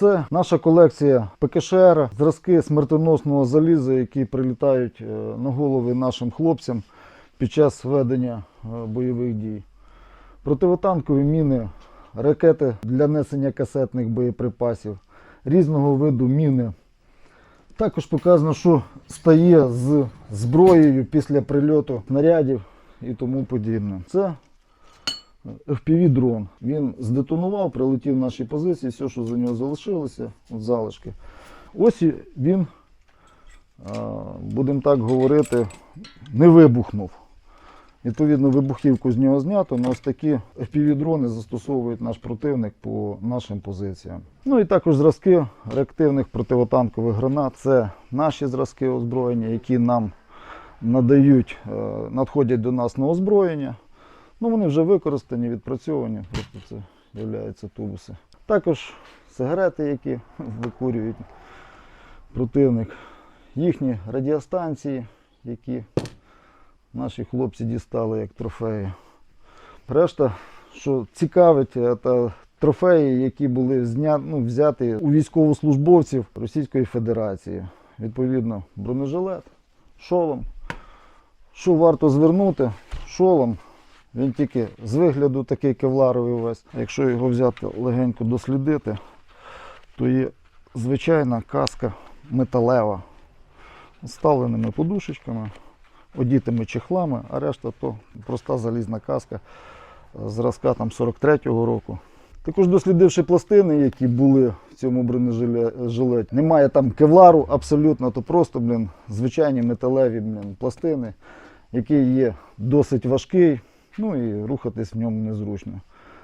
Це наша колекція ПКШР, зразки смертоносного заліза, які прилітають е, на голови нашим хлопцям під час ведення е, бойових дій. Противотанкові міни, ракети для несення касетних боєприпасів, різного виду міни. Також показано, що стає з зброєю після прильоту снарядів і тому подібне. Це FPV-дрон. Він здетонував, прилетів в наші позиції, все, що за нього залишилося, от залишки. Ось він, будемо так говорити, не вибухнув. Відповідно, вибухівку з нього знято, але ось такі FPV-дрони застосовують наш противник по нашим позиціям. Ну і також зразки реактивних противотанкових гранат. Це наші зразки озброєння, які нам надають, е, надходять до нас на озброєння. Ну, вони вже використані, відпрацьовані, просто це являються тубуси. Також сигарети, які викурюють противник, їхні радіостанції, які наші хлопці дістали як трофеї. Решта, що цікавить, це трофеї, які були зня... ну, взяті у військовослужбовців Російської Федерації. Відповідно, бронежилет, шолом. Що варто звернути? Шолом. Він тільки з вигляду такий кевларовий весь. Якщо його взяти легенько дослідити, то є звичайна каска металева з ставленими подушечками, одітими чехлами, а решта то проста залізна каска зразка там 43-го року. Також дослідивши пластини, які були в цьому бронежилеті, немає там кевлару абсолютно, то просто блін, звичайні металеві блін, пластини, який є досить важкий, ну і рухатись в ньому незручно.